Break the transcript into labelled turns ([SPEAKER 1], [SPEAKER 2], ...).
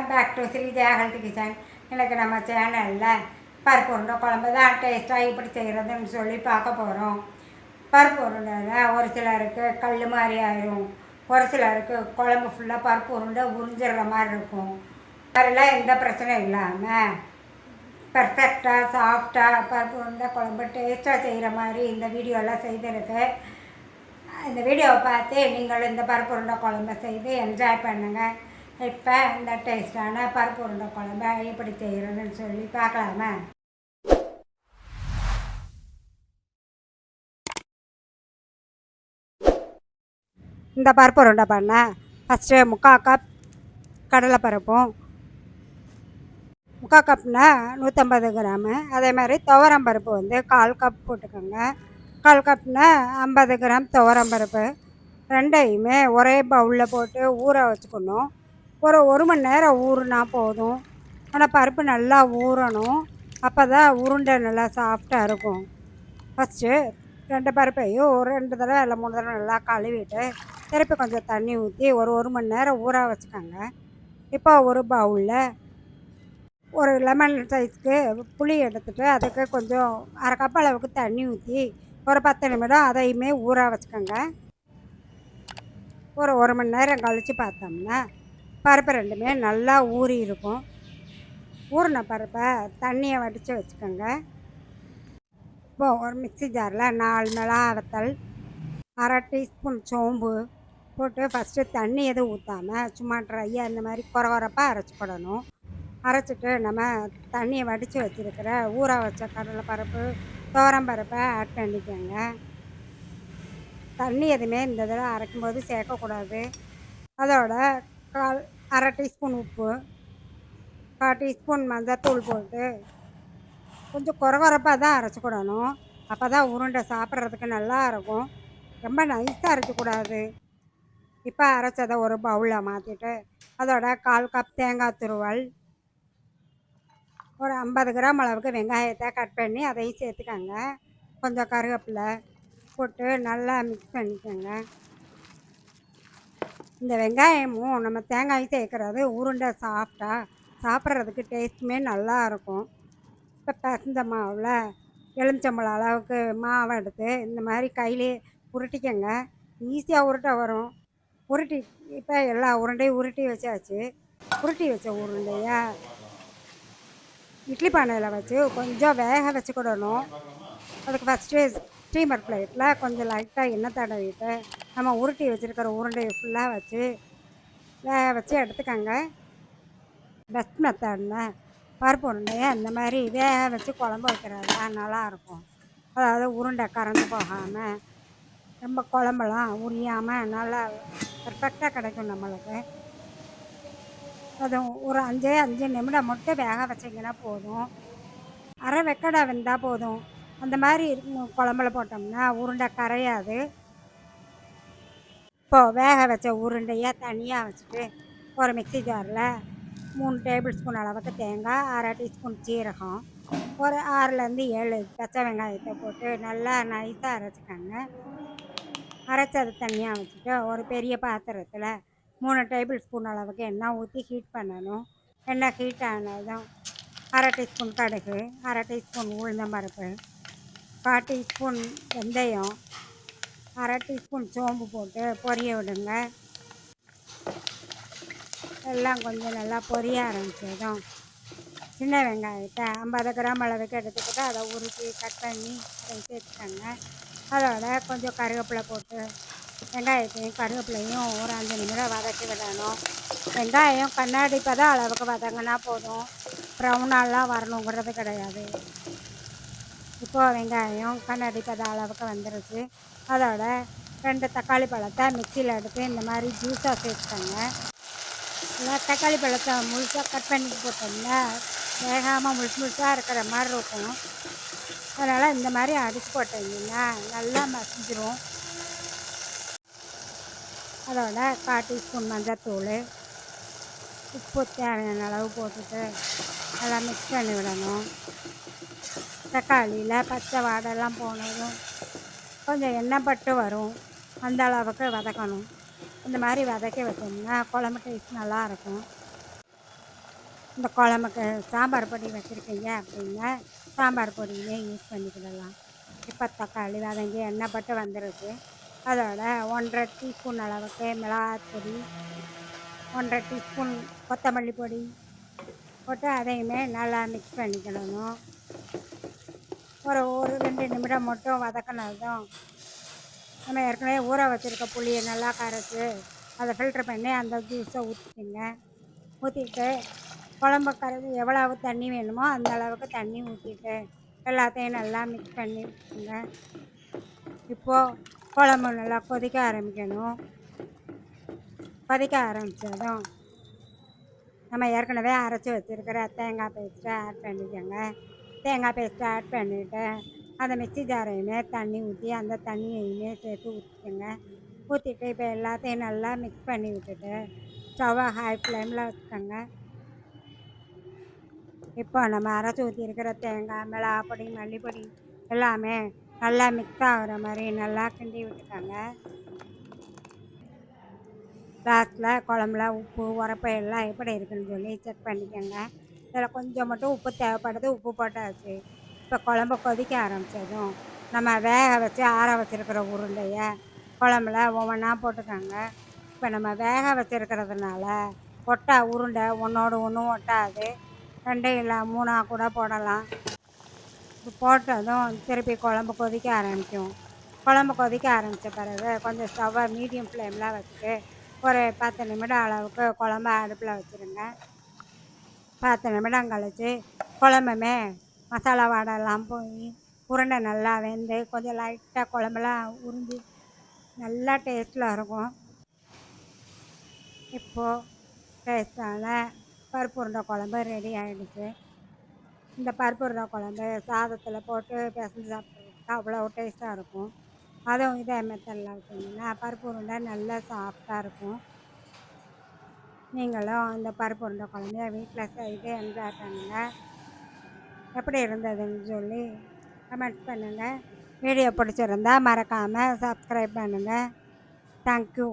[SPEAKER 1] Welcome back to Sri health kitchen இன்றைக்கி நம்ம சேனலில் பருப்பு உருண்டை குழம்பு தான் டேஸ்ட்டாக இப்படி செய்கிறதுன்னு சொல்லி பார்க்க போகிறோம் பருப்பு உருண்டையில் ஒரு சிலருக்கு கல் மாதிரி ஆயிரும். ஒரு சிலருக்கு குழம்பு ஃபுல்லாக பருப்பு உருண்டை உறிஞ்சிடுற மாதிரி இருக்கும். அதெல்லாம் எந்த பிரச்சனையும் இல்லாமல் பர்ஃபெக்டாக சாஃப்டாக பருப்பு உருண்டை குழம்பு டேஸ்ட்டாக செய்கிற மாதிரி இந்த வீடியோலாம் செய்திருக்கு. இந்த வீடியோவை பார்த்து நீங்கள் இந்த பருப்பு உருண்டை குழம்பை செய்து என்ஜாய் பண்ணுங்கள் இப்போ இந்த டேஸ்டான பருப்பு உருண்டை குழம்ப எப்படி செய்கிறதுன்னு சொல்லி பார்க்கலாமா? இந்த பருப்பு உருண்டை பண்ண ஃபஸ்ட்டு முக்கால் கப் கடலைப்பருப்பும் முக்கால் கப்னா நூற்றம்பது கிராமு அதே மாதிரி துவரம் பருப்பு வந்து கால் கப் போட்டுக்கோங்க. கால் கப்னா ஐம்பது கிராம் துவரம் பருப்பு. ரெண்டையுமே ஒரே பவுலில் போட்டு ஊற வச்சுக்கணும். ஒரு ஒரு மணி நேரம் ஊறுனா போதும். ஆனால் பருப்பு நல்லா ஊறணும். அப்போ தான் உருண்டை நல்லா சாஃப்டாக இருக்கும். ஃபஸ்ட்டு ரெண்டு பருப்பையும் ஒரு ரெண்டு தடவை இல்லை மூணு தடவை நல்லா கழுவிட்டு திருப்பி கொஞ்சம் தண்ணி ஊற்றி ஒரு ஒரு மணி நேரம் ஊற வச்சுக்கோங்க. இப்போ ஒரு பவுலில் ஒரு லெமன் சைஸ்க்கு புளி எடுத்துகிட்டு அதுக்கு கொஞ்சம் அரை கப் அளவுக்கு தண்ணி ஊற்றி ஒரு பத்து நிமிடம் அதையுமே ஊற வச்சுக்கோங்க. ஒரு ஒரு மணி நேரம் கழித்து பார்த்தோம்னா பருப்பு ரெண்டுமே நல்லா ஊறி இருக்கும். ஊறின பருப்பை தண்ணியை வடித்து வச்சுக்கோங்க. இப்போ ஒரு மிக்சி ஜாரில் நாலு மிளகா வத்தல் அரை டீஸ்பூன் சோம்பு போட்டு ஃபஸ்ட்டு தண்ணி எதுவும் ஊற்றாமல் சும்மா ட்ரையாக இந்த மாதிரி குறை குறப்பாக அரைச்சிக்கிடணும் அரைச்சிட்டு நம்ம தண்ணியை வடித்து வச்சுருக்கிற ஊற வச்ச கடலை பருப்பு துவரம் பருப்பை ஆட் பண்ணிக்கோங்க. தண்ணி எதுவுமே இந்த தடவை அரைக்கும்போது சேர்க்கக்கூடாது. அதோட கால் அரை டீஸ்பூன் உப்பு கால் டீஸ்பூன் மஞ்சத்தூள் போட்டு கொஞ்சம் குறவரப்பாக தான் அரைச்சிக்கிடணும் அப்போ தான் உருண்டை சாப்பிட்றதுக்கு நல்லா இருக்கும். ரொம்ப நைஸாக அரைக்கக்கூடாது இப்போ அரைச்சதை ஒரு பவுலில் மாற்றிட்டு அதோட கால் கப் தேங்காய் துருவல் ஒரு ஐம்பது கிராம் அளவுக்கு வெங்காயத்தை கட் பண்ணி அதையும் சேர்த்துக்கோங்க. கொஞ்சம் கருவேப்பிலை போட்டு நல்லா மிக்ஸ் பண்ணிக்கோங்க. இந்த வெங்காயமும் நம்ம தேங்காய் சேர்க்குறது உருண்டை சாஃப்டாக சாப்பிட்றதுக்கு டேஸ்ட்டுமே நல்லாயிருக்கும். இப்போ பசந்த மாவில் எலுமிச்சம்பழம் அளவுக்கு மாவை எடுத்து இந்த மாதிரி கையிலே உருட்டிக்கங்க. ஈஸியாக உருட்ட வரும். உருட்டி இப்போ எல்லா உருண்டையும் உருட்டி வச்சாச்சு. உருட்டி வச்ச உருண்டையை இட்லி பானையில் வச்சு கொஞ்சம் வேக வச்சுக்கிடணும். அதுக்கு ஃபஸ்ட்டு ஸ்டீமர் பிளேட்டில் கொஞ்சம் லைட்டாக எண்ணெய் தடவிட்டு நம்ம உருட்டி வச்சுருக்கிற உருண்டையை ஃபுல்லாக வச்சு வேக வச்சு எடுத்துக்கோங்க. பெஸ்ட் மெத்தடில் பருப்பு உருண்டையை இந்த மாதிரி வேக வச்சு குழம்பு வைக்கிறது தான் நல்லாயிருக்கும். அதாவது உருண்டை கறந்து போகாமல் ரொம்ப குழம்பெல்லாம் உரியாமல் நல்லா பர்ஃபெக்டாக கிடைக்கும் நம்மளுக்கு. அதுவும் ஒரு அஞ்சே அஞ்சு நிமிடம் மட்டும் வேக வச்சிங்கன்னா போதும். அரை வெக்கடை வெந்தால் போதும். அந்த மாதிரி குழம்புல போட்டோம்னா உருண்டை கரையாது. இப்போது வேக வச்ச உருண்டையை தனியாக வச்சுட்டு ஒரு மிக்சி ஜாரில் மூணு டேபிள் ஸ்பூன் அளவுக்கு தேங்காய் அரை டீஸ்பூன் சீரகம் ஒரு ஆறுலேருந்து ஏழு பச்சை வெங்காயத்தை போட்டு நல்லா நைஸாக அரைச்சிக்கோங்க அரைச்சது தனியாக வச்சுட்டு ஒரு பெரிய பாத்திரத்தில் மூணு டேபிள் ஸ்பூன் அளவுக்கு எண்ணெய் ஊற்றி ஹீட் பண்ணணும். எண்ணெய் ஹீட் ஆனதும் அரை டீஸ்பூன் கடுகு அரை டீஸ்பூன் உளுந்தம்பருப்பு கால் டீஸ்பூன் வெந்தயம் அரை டீஸ்பூன் சோம்பு போட்டு பொரிய விடுங்க. எல்லாம் கொஞ்சம் நல்லா பொரிய ஆரம்பிச்சதும் சின்ன வெங்காயத்தை ஐம்பது கிராம் அளவுக்கு எடுத்துக்கிட்டு அதை உருட்டி கட் பண்ணி அதை சேர்த்துக்கோங்க. அதோட கொஞ்சம் கருவேப்பிலை போட்டு வெங்காயத்தையும் கருவேப்பிலையும் ஒரு அஞ்சு நிமிடம் வதக்கி விடணும். வெங்காயம் கண்ணாடி பதம் அளவுக்கு வதங்கினா போதும். ப்ரௌனாலாம் வரணுங்கிறது கிடையாது. இப்போது வெங்காயம் கண்ணாடி பதம் அளவுக்கு வந்துருச்சு. அதோட ரெண்டு தக்காளி பழத்தை மிக்சியில் எடுத்து இந்த மாதிரி ஜூஸாக சேர்த்துக்கோங்க. இல்லை தக்காளி பழத்தை முழுசாக கட் பண்ணி போட்டோம்னா வேகாமல் முழுசு முழுசாக இருக்கிற மாதிரி இருக்கும். அதனால் இந்த மாதிரி அடித்து போட்டிங்கன்னா நல்லா மசிஞ்சிரும். அதோட கால் டீஸ்பூன் மஞ்சத்தூள் உப்பு தேவையான அளவு போட்டுட்டு நல்லா மிக்ஸ் பண்ணி விடணும். தக்காளியில் பச்சை வாடெல்லாம் போனதும் கொஞ்சம் எண்ணெய் பட்டு வரும். அந்த அளவுக்கு வதக்கணும். இந்த மாதிரி வதக்கி வச்சோம்னா குழம்பு டேஸ்ட் நல்லாயிருக்கும் இந்த குழம்புக்கு சாம்பார் பொடி வச்சுருக்கீங்க அப்படின்னா சாம்பார் பொடியே யூஸ் பண்ணிக்கிடலாம். இப்போ தக்காளி வதங்கி எண்ணெய் பட்டு வந்துடுச்சு அதோட ஒன்றரை டீஸ்பூன் அளவுக்கு மிளகாய் பொடி ஒன்றரை டீஸ்பூன் கொத்தமல்லி பொடி போட்டு அதையுமே நல்லா மிக்ஸ் பண்ணிக்கிடணும். ஒரு ஒரு ரெண்டு நிமிடம் மட்டும் வதக்கினதும் நம்ம ஏற்கனவே ஊற வச்சுருக்க புளியை நல்லா கரைச்சி அதை ஃபில்ட்ரு பண்ணி அந்த ஜூஸை ஊற்றிக்கிங்க ஊற்றிட்டு குழம்பு கரைச்சி எவ்வளவு தண்ணி வேணுமோ அந்த அளவுக்கு தண்ணி ஊற்றிட்டு எல்லாத்தையும் நல்லா மிக்ஸ் பண்ணி விட்டுங்க இப்போது குழம்பு நல்லா கொதிக்க ஆரம்பிக்கணும். கொதிக்க ஆரம்பித்ததும் நம்ம ஏற்கனவே அரைச்சி வச்சுருக்கிற தேங்காய் பேஸ்ட்டை ஆட் பண்ணிக்கோங்க. தேங்காய் பேஸ்ட் ஆட் பண்ணிவிட்டு அந்த மிக்ஸி ஜாரையுமே தண்ணி ஊற்றி அந்த தண்ணியையுமே சேர்த்து ஊற்றிக்கோங்க ஊற்றிட்டு இப்போ எல்லாத்தையும் நல்லா மிக்ஸ் பண்ணி விட்டுட்டு ஸ்டவ்வை ஹை ஃப்ளேமில் வச்சுக்கோங்க. இப்போ நம்ம அரைச்சி ஊற்றிருக்கிற தேங்காய் மிளகா பொடி மல்லிப்பொடி எல்லாமே நல்லா மிக்ஸ் ஆகிற மாதிரி நல்லா கிண்டி விட்டுக்கோங்க. லாஸ்ட்டில் குழம்புல உப்பு உரப்பு எல்லாம் எப்படி இருக்குன்னு சொல்லி செக் பண்ணிக்கோங்க. இதில் கொஞ்சம் மட்டும் உப்பு தேவைப்படுது உப்பு போட்டாச்சு. இப்போ குழம்பு கொதிக்க ஆரம்பித்ததும் நம்ம வேக வச்சு ஆற வச்சுருக்கிற உருண்டையை குழம்புல ஒவ்வொன்றா போட்டுக்கோங்க. இப்போ நம்ம வேக வச்சுருக்கிறதுனால ஒட்டா உருண்டை ஒன்றோடு ஒன்றும் ஒட்டாது. ரெண்டு இல்லை மூணாக கூட போடலாம். இப்போ போட்டதும் திருப்பி குழம்பு கொதிக்க ஆரம்பிக்கும். குழம்பு கொதிக்க ஆரம்பித்த பிறகு கொஞ்சம் ஸ்டவ்வை மீடியம் ஃப்ளேமில் வச்சுட்டு ஒரு பத்து நிமிடம் அளவுக்கு குழம்பு அடுப்பில் வச்சுருங்க. பத்து நிமிடம் கழித்து குழம்புமே மசாலா வாடெல்லாம் போய் உருண்டை நல்லா வெந்து கொஞ்சம் லைட்டாக குழம்புலாம் உறிஞ்சி நல்லா டேஸ்ட்டில் இருக்கும். இப்போது டேஸ்ட்டான பருப்பு உருண்டை குழம்பு ரெடி ஆகிடுச்சு இந்த பருப்பு உருண்டை குழம்பு சாதத்தில் போட்டு பிசைஞ்சு சாப்பிட்றதுக்கு அவ்வளோ டேஸ்ட்டாக இருக்கும். அதுவும் இதே மெத்தடில் வச்சிங்கன்னா பருப்பு உருண்டை நல்லா சாஃப்டாக இருக்கும். நீங்களும் இந்த பருப்பு உருண்டை குழந்தைய வீட்டில் செய்து என்ஜாய் பண்ணுங்கள் எப்படி இருந்ததுன்னு சொல்லி கமெண்ட் பண்ணுங்கள் வீடியோ பிடிச்சிருந்தா மறக்காமல் சப்ஸ்கிரைப் பண்ணுங்கள் தேங்க்யூ